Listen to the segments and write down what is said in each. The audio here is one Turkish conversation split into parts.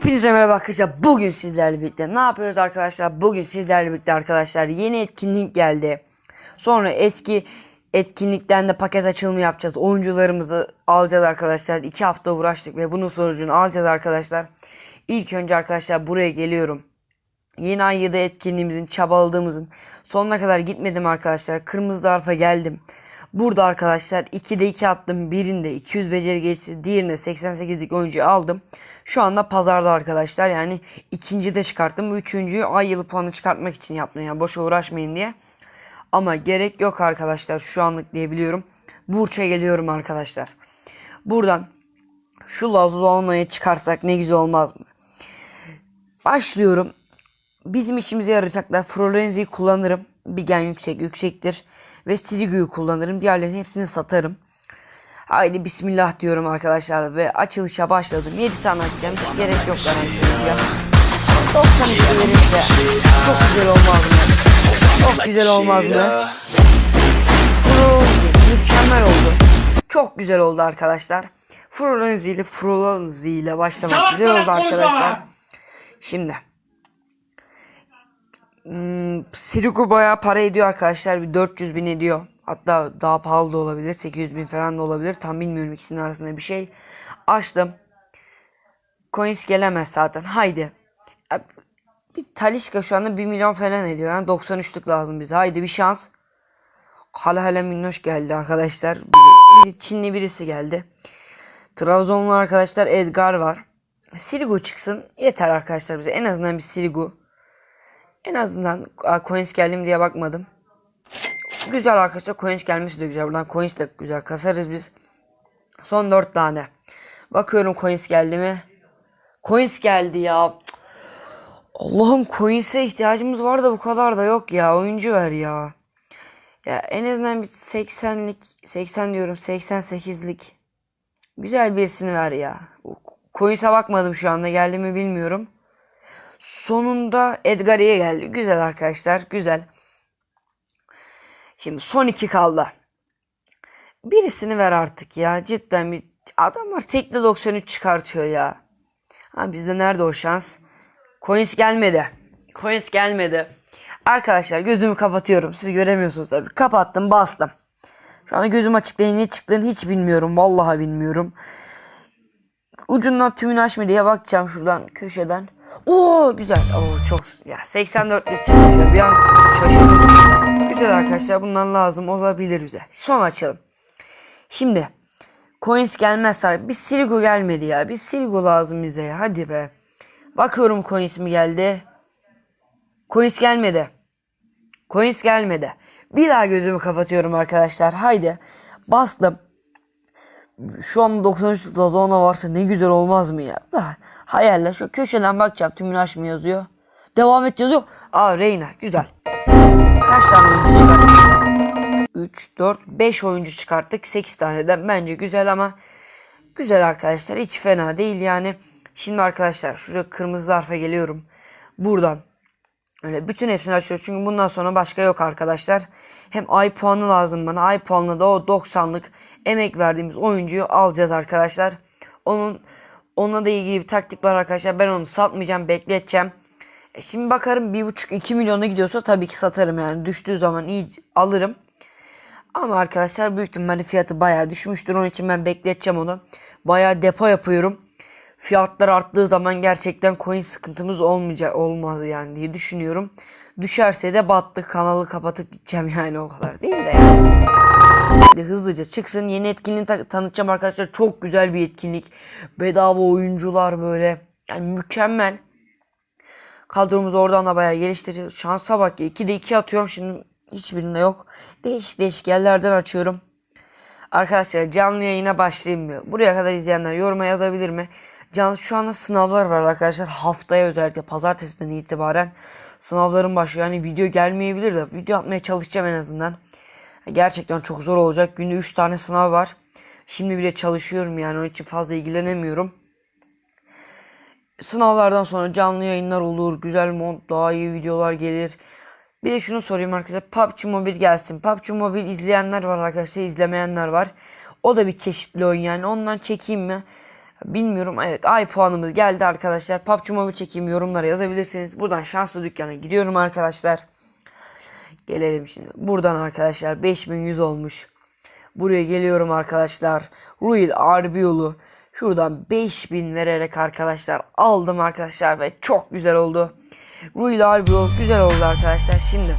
Hepinize merhaba arkadaşlar. Bugün sizlerle birlikte ne yapıyoruz arkadaşlar? Bugün sizlerle birlikte arkadaşlar yeni etkinlik geldi. Sonra eski etkinlikten de paket açılımı yapacağız. Oyuncularımızı alacağız arkadaşlar. İki hafta uğraştık ve bunun sonucunu alacağız arkadaşlar. İlk önce arkadaşlar buraya geliyorum. Yeni ay 7 etkinliğimizin çabaladığımızın sonuna kadar gitmedim arkadaşlar. Kırmızı harfa geldim. Burada arkadaşlar 2'de 2 attım. Birinde 200 beceri geçti. Diğerinde 88'lik oyuncuyu aldım. Şu anda pazarda arkadaşlar. Yani ikinci de çıkarttım. Üçüncüyü ay yılı puanı çıkartmak için yaptım. Yani boşa uğraşmayın diye. Ama gerek yok arkadaşlar. Şu anlık diyebiliyorum. Burç'a geliyorum arkadaşlar. Buradan şu Lazuzona'yı çıkarsak ne güzel olmaz mı? Başlıyorum. Bizim işimize yarayacaklar. Florenzi'yi kullanırım. Bigen yüksek yüksektir. Ve Siligu'yu kullanırım. Diğerlerinin hepsini satarım. Haydi bismillah diyorum arkadaşlar ve açılışa başladım. 7 tane atacağım. Hiç gerek yok garanti ya. 93 verirse çok güzel olmaz mı? Çok güzel olmaz mı? Florenzi mükemmel oldu. Çok güzel oldu arkadaşlar. Florenzi ile Florenzi ile başlamak güzel oldu arkadaşlar. Şimdi Hmm, Sirigu bayağı para ediyor arkadaşlar. Bir 400 bin ediyor. Hatta daha pahalı da olabilir. 800 bin falan da olabilir. Tam bilmiyorum ikisinin arasında bir şey. Açtım. Coins gelemez zaten. Haydi. Bir Talişka şu anda 1 milyon falan ediyor. Yani 93'lük lazım bize. Haydi bir şans. Hala hala minnoş geldi arkadaşlar. Bir, bir Çinli birisi geldi. Trabzonlu arkadaşlar Edgar var. Sirigu çıksın. Yeter arkadaşlar bize. En azından bir Sirigu. En azından aa, coins geldim diye bakmadım. Güzel arkadaşlar coins gelmesi de güzel. Buradan coins de güzel kasarız biz. Son 4 tane. Bakıyorum coins geldi mi? Coins geldi ya. Allah'ım coins'e ihtiyacımız var da bu kadar da yok ya. Oyuncu ver ya. Ya en azından bir 80'lik 80 diyorum 88'lik güzel birisini ver ya. Coins'e bakmadım şu anda geldi mi bilmiyorum. Sonunda Edgar'e geldi. Güzel arkadaşlar. Güzel. Şimdi son iki kaldı. Birisini ver artık ya. Cidden bir adamlar tekli 93 çıkartıyor ya. Ha bizde nerede o şans? Coins gelmedi. Coins gelmedi. Arkadaşlar gözümü kapatıyorum. Siz göremiyorsunuz tabii. Kapattım bastım. Şu anda gözüm açık değil. Ne çıktığını hiç bilmiyorum. Vallahi bilmiyorum. Ucundan tümünü açma diye bakacağım şuradan köşeden. Oo güzel. Oo çok ya 84 lik çıkıyor. Bir an şaşırdım. Güzel arkadaşlar bundan lazım olabilir bize. Son açalım. Şimdi coins gelmezse bir Sirigu gelmedi ya. Bir Sirigu lazım bize ya. Hadi be. Bakıyorum coins mi geldi. Coins gelmedi. Coins gelmedi. Bir daha gözümü kapatıyorum arkadaşlar. Haydi. Bastım. Şu an 93 Lazona varsa ne güzel olmaz mı ya? Da hayaller şu köşeden bakacağım tümünü aç mı yazıyor. Devam et yazıyor. Aa Reyna güzel. Kaç tane oyuncu çıkarttık? 3, 4, 5 oyuncu çıkarttık. 8 taneden bence güzel ama güzel arkadaşlar. Hiç fena değil yani. Şimdi arkadaşlar şuraya kırmızı harfa geliyorum. Buradan Öyle bütün hepsini açıyoruz çünkü bundan sonra başka yok arkadaşlar. Hem ay puanı lazım bana. Ay puanına da o 90'lık emek verdiğimiz oyuncuyu alacağız arkadaşlar. Onun onunla da ilgili bir taktik var arkadaşlar. Ben onu satmayacağım, bekleteceğim. E şimdi bakarım 1.5-2 milyona gidiyorsa tabii ki satarım yani. Düştüğü zaman iyi alırım. Ama arkadaşlar büyük ihtimalle fiyatı bayağı düşmüştür. Onun için ben bekleteceğim onu. Bayağı depo yapıyorum. Fiyatlar arttığı zaman gerçekten coin sıkıntımız olmayacak olmaz yani diye düşünüyorum. Düşerse de battık kanalı kapatıp gideceğim yani o kadar değil de yani. Hızlıca çıksın. Yeni etkinliği ta- tanıtacağım arkadaşlar. Çok güzel bir etkinlik. Bedava oyuncular böyle. Yani mükemmel. Kadromuzu oradan da bayağı geliştiriyor. Şansa bak ya. 2'de 2 atıyorum şimdi. Hiçbirinde yok. Değişik değişik yerlerden açıyorum. Arkadaşlar canlı yayına başlayayım mı? Buraya kadar izleyenler yoruma yazabilir mi? Canlı şu anda sınavlar var arkadaşlar. Haftaya özellikle pazartesiden itibaren sınavlarım başlıyor. Yani video gelmeyebilir de video atmaya çalışacağım en azından. Gerçekten çok zor olacak. Günde 3 tane sınav var. Şimdi bile çalışıyorum yani onun için fazla ilgilenemiyorum. Sınavlardan sonra canlı yayınlar olur. Güzel mod, daha iyi videolar gelir. Bir de şunu sorayım arkadaşlar. PUBG Mobile gelsin. PUBG Mobile izleyenler var arkadaşlar. izlemeyenler var. O da bir çeşitli oyun yani. Ondan çekeyim mi? Bilmiyorum evet ay puanımız geldi arkadaşlar. PUBG Mobile çekeyim yorumlara yazabilirsiniz. Buradan şanslı dükkana gidiyorum arkadaşlar. Gelelim şimdi. Buradan arkadaşlar 5100 olmuş. Buraya geliyorum arkadaşlar. Ruil Harbi yolu. Şuradan 5000 vererek arkadaşlar aldım arkadaşlar ve çok güzel oldu. Ruil Harbi yol güzel oldu arkadaşlar. Şimdi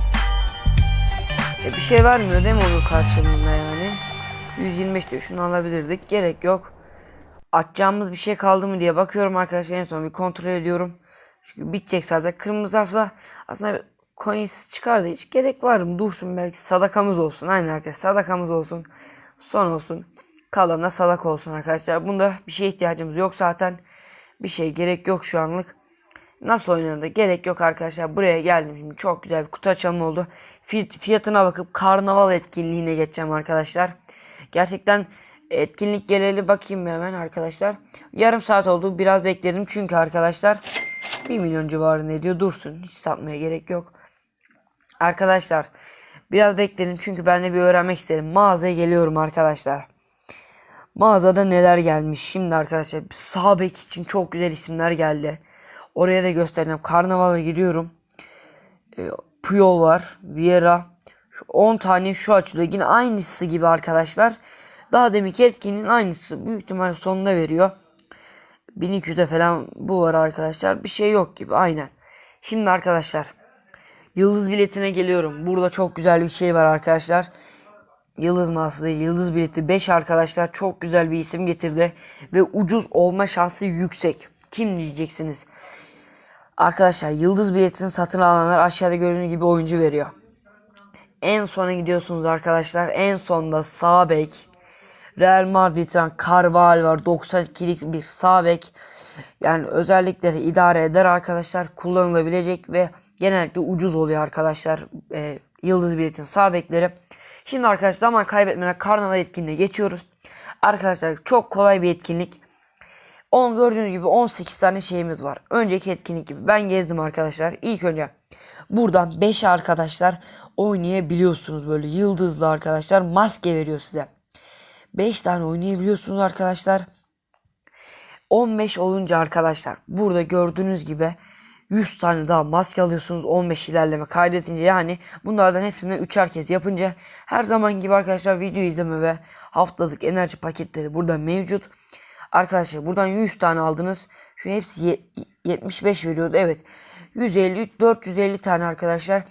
e, bir şey vermiyor değil mi onun karşılığında yani? 125 diyor. Şunu alabilirdik. Gerek yok. Atacağımız bir şey kaldı mı diye bakıyorum arkadaşlar. En son bir kontrol ediyorum. Çünkü bitecek zaten. Kırmızı harfla aslında coins çıkardı. Hiç gerek var mı? Dursun belki sadakamız olsun. Aynen arkadaşlar sadakamız olsun. Son olsun. Kalana sadak olsun arkadaşlar. Bunda bir şeye ihtiyacımız yok zaten. Bir şey gerek yok şu anlık. Nasıl oynanır da gerek yok arkadaşlar. Buraya geldim şimdi. Çok güzel bir kutu açalım oldu. Fi- Fiyatına bakıp karnaval etkinliğine geçeceğim arkadaşlar. Gerçekten etkinlik geleli bakayım hemen arkadaşlar. Yarım saat oldu. Biraz bekledim çünkü arkadaşlar 1 milyon civarında ediyor. Dursun. Hiç satmaya gerek yok. Arkadaşlar biraz bekledim çünkü ben de bir öğrenmek isterim. Mağazaya geliyorum arkadaşlar. Mağazada neler gelmiş. Şimdi arkadaşlar sağ bek için çok güzel isimler geldi. Oraya da göstereceğim. Karnavala giriyorum. E, Puyol var. Vieira. Şu 10 tane şu açılıyor. Yine aynısı gibi arkadaşlar. Daha deminki etkinin aynısı. Büyük ihtimal sonunda veriyor. 1200'de falan bu var arkadaşlar. Bir şey yok gibi aynen. Şimdi arkadaşlar. Yıldız biletine geliyorum. Burada çok güzel bir şey var arkadaşlar. Yıldız mağazası değil, Yıldız bileti 5 arkadaşlar çok güzel bir isim getirdi. Ve ucuz olma şansı yüksek. Kim diyeceksiniz? Arkadaşlar Yıldız biletini satın alanlar aşağıda gördüğünüz gibi oyuncu veriyor. En sona gidiyorsunuz arkadaşlar. En sonda sağ bek. Real Madrid'den Carval var. 92'lik bir sağ bek. Yani özellikleri idare eder arkadaşlar. Kullanılabilecek ve genellikle ucuz oluyor arkadaşlar. Ee, Yıldız biletin sağ bekleri. Şimdi arkadaşlar zaman kaybetmeden karnaval etkinliğine geçiyoruz. Arkadaşlar çok kolay bir etkinlik. 10 gördüğünüz gibi 18 tane şeyimiz var. Önceki etkinlik gibi ben gezdim arkadaşlar. İlk önce buradan 5 arkadaşlar oynayabiliyorsunuz böyle yıldızlı arkadaşlar maske veriyor size. 5 tane oynayabiliyorsunuz arkadaşlar. 15 olunca arkadaşlar burada gördüğünüz gibi 100 tane daha maske alıyorsunuz 15 ilerleme kaydedince yani bunlardan hepsini 3'er kez yapınca her zaman gibi arkadaşlar video izleme ve haftalık enerji paketleri burada mevcut. Arkadaşlar buradan 100 tane aldınız. Şu hepsi ye- 75 veriyordu. Evet. 150 450 tane arkadaşlar.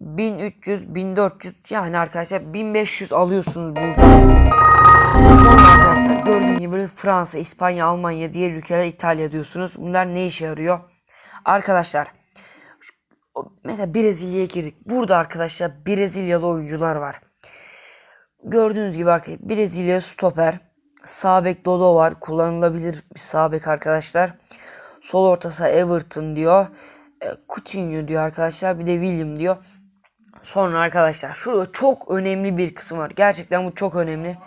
1300 1400 yani arkadaşlar 1500 alıyorsunuz burada. Sonra arkadaşlar gördüğünüz gibi Fransa, İspanya, Almanya, diğer ülkeler İtalya diyorsunuz. Bunlar ne işe yarıyor? Arkadaşlar mesela Brezilya'ya girdik. Burada arkadaşlar Brezilyalı oyuncular var. Gördüğünüz gibi arkadaşlar Brezilya stoper. Sağ bek Dodo var. Kullanılabilir bir sağ bek arkadaşlar. Sol ortası Everton diyor. E, Coutinho diyor arkadaşlar. Bir de William diyor. Sonra arkadaşlar şurada çok önemli bir kısım var. Gerçekten bu çok önemli.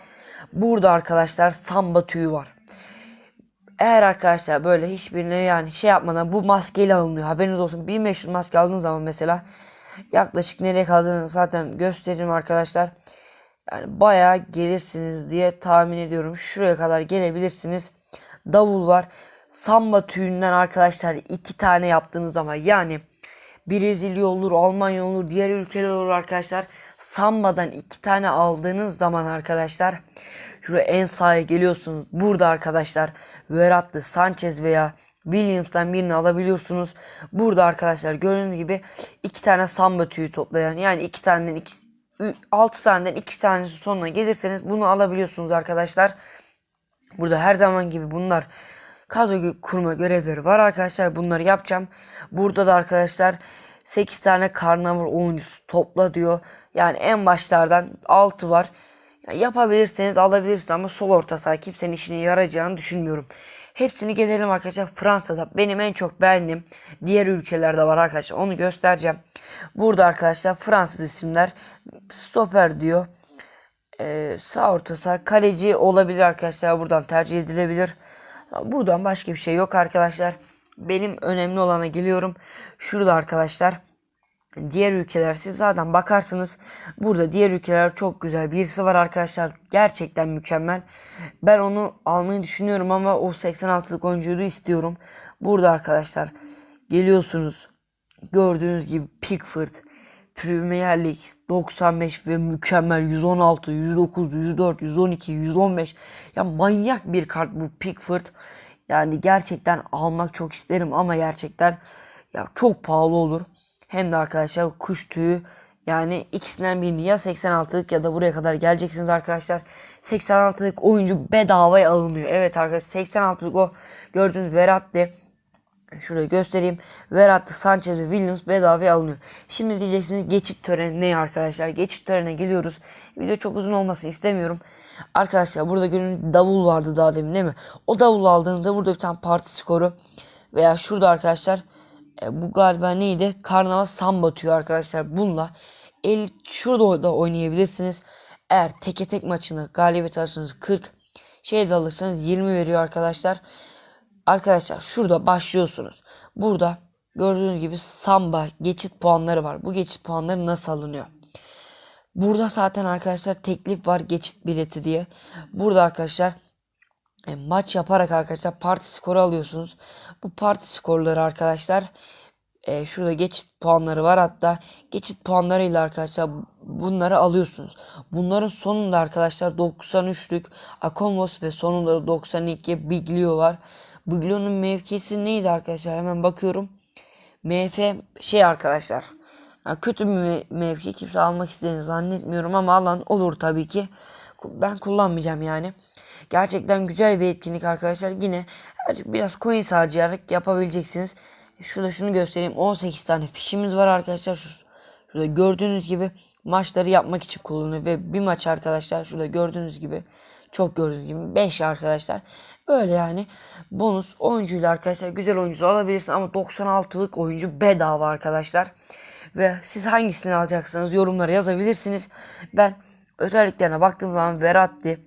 Burada arkadaşlar samba tüyü var. Eğer arkadaşlar böyle hiçbirine yani şey yapmadan bu maskeyle alınıyor. Haberiniz olsun. 1500 maske aldığınız zaman mesela yaklaşık nereye kaldığını zaten gösteririm arkadaşlar. Yani bayağı gelirsiniz diye tahmin ediyorum. Şuraya kadar gelebilirsiniz. Davul var. Samba tüyünden arkadaşlar iki tane yaptığınız zaman yani Brezilya olur, Almanya olur, diğer ülkeler olur arkadaşlar. Samba'dan iki tane aldığınız zaman arkadaşlar şuraya en sağa geliyorsunuz. Burada arkadaşlar Verratti, Sanchez veya Williams'tan birini alabiliyorsunuz. Burada arkadaşlar gördüğünüz gibi iki tane samba tüyü toplayan yani iki taneden iki, 6 taneden iki tanesi sonuna gelirseniz bunu alabiliyorsunuz arkadaşlar. Burada her zaman gibi bunlar kadro kurma görevleri var arkadaşlar. Bunları yapacağım. Burada da arkadaşlar 8 tane karnaval oyuncusu topla diyor. Yani en başlardan 6 var. Yani yapabilirseniz alabilirsiniz ama sol orta saha kimsenin işine yarayacağını düşünmüyorum. Hepsini gezelim arkadaşlar. Fransa'da benim en çok beğendiğim diğer ülkelerde var arkadaşlar. Onu göstereceğim. Burada arkadaşlar Fransız isimler stoper diyor. Ee, sağ orta saha kaleci olabilir arkadaşlar. Buradan tercih edilebilir. Buradan başka bir şey yok arkadaşlar. Benim önemli olana geliyorum. Şurada arkadaşlar diğer ülkeler siz zaten bakarsınız burada diğer ülkeler çok güzel birisi var arkadaşlar. Gerçekten mükemmel. Ben onu almayı düşünüyorum ama o 86'lık oyuncuyu istiyorum. Burada arkadaşlar geliyorsunuz gördüğünüz gibi Pickford Premier Lig 95 ve mükemmel 116 109 104 112 115 ya manyak bir kart bu Pickford. Yani gerçekten almak çok isterim ama gerçekten ya çok pahalı olur. Hem de arkadaşlar kuş tüyü yani ikisinden birini ya 86'lık ya da buraya kadar geleceksiniz arkadaşlar. 86'lık oyuncu bedavaya alınıyor. Evet arkadaşlar 86'lık o gördüğünüz Verratti Şurada göstereyim. Verratti, Sanchez ve Williams bedavaya alınıyor. Şimdi diyeceksiniz geçit töreni ne arkadaşlar? Geçit törenine geliyoruz. Video çok uzun olmasını istemiyorum. Arkadaşlar burada görün davul vardı daha demin değil mi? O davul aldığınızda burada bir tane parti skoru veya şurada arkadaşlar e, bu galiba neydi? Karnaval samba tüyü arkadaşlar. Bununla el şurada da oynayabilirsiniz. Eğer teke tek maçını galibiyet alırsanız 40 şey de alırsanız 20 veriyor arkadaşlar. Arkadaşlar şurada başlıyorsunuz. Burada gördüğünüz gibi samba geçit puanları var. Bu geçit puanları nasıl alınıyor? Burada zaten arkadaşlar teklif var geçit bileti diye. Burada arkadaşlar e, maç yaparak arkadaşlar parti skoru alıyorsunuz. Bu parti skorları arkadaşlar e, şurada geçit puanları var hatta geçit puanlarıyla arkadaşlar bunları alıyorsunuz. Bunların sonunda arkadaşlar 93'lük Akomos ve sonunda 92 Biglio var. Biglio'nun mevkisi neydi arkadaşlar? Hemen bakıyorum. MF şey arkadaşlar. ya kötü bir me- mevki kimse almak istediğini zannetmiyorum ama alan olur tabii ki. Ben kullanmayacağım yani. Gerçekten güzel bir etkinlik arkadaşlar. Yine biraz coin harcayarak yapabileceksiniz. Şurada şunu göstereyim. 18 tane fişimiz var arkadaşlar. Şu, şurada gördüğünüz gibi maçları yapmak için kullanılıyor. Ve bir maç arkadaşlar şurada gördüğünüz gibi çok gördüğünüz gibi 5 arkadaşlar. Böyle yani bonus oyuncuyla arkadaşlar güzel oyuncu alabilirsiniz ama 96'lık oyuncu bedava arkadaşlar. Ve siz hangisini alacaksınız yorumlara yazabilirsiniz. Ben özelliklerine baktığım zaman Verratti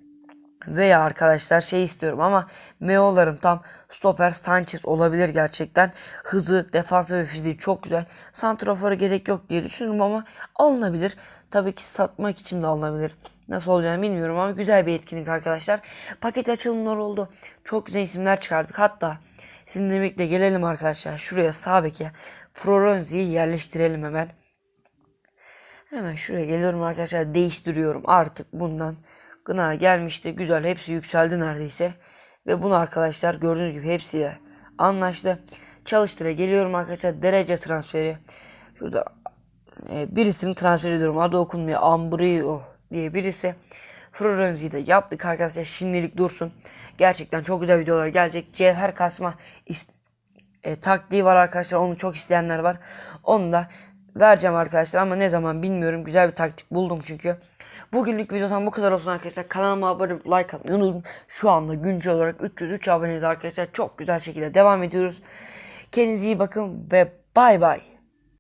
veya arkadaşlar şey istiyorum ama Meo'larım tam stoper Sanchez olabilir gerçekten. Hızı, defansı ve fiziği çok güzel. Santrafora gerek yok diye düşünüyorum ama alınabilir. Tabii ki satmak için de alınabilir. Nasıl olacağını bilmiyorum ama güzel bir etkinlik arkadaşlar. Paket açılımları oldu. Çok güzel isimler çıkardık. Hatta sizinle birlikte gelelim arkadaşlar. Şuraya sağ beke Florenzi'yi yerleştirelim hemen. Hemen şuraya geliyorum arkadaşlar. Değiştiriyorum artık bundan. Gına gelmişti. Güzel. Hepsi yükseldi neredeyse. Ve bunu arkadaşlar gördüğünüz gibi hepsiyle anlaştı. Çalıştıra geliyorum arkadaşlar. Derece transferi. Şurada e, birisini transfer ediyorum. Adı okunmuyor. Ambrio diye birisi. Florenzi'yi de yaptık arkadaşlar. Şimdilik dursun. Gerçekten çok güzel videolar gelecek. Cevher kasma e, taktiği var arkadaşlar. Onu çok isteyenler var. Onu da vereceğim arkadaşlar ama ne zaman bilmiyorum. Güzel bir taktik buldum çünkü. Bugünlük videodan bu kadar olsun arkadaşlar. Kanalıma abone olup like atmayı unutmayın. Şu anda güncel olarak 303 aboneyiz arkadaşlar. Çok güzel şekilde devam ediyoruz. Kendinize iyi bakın ve bay bay.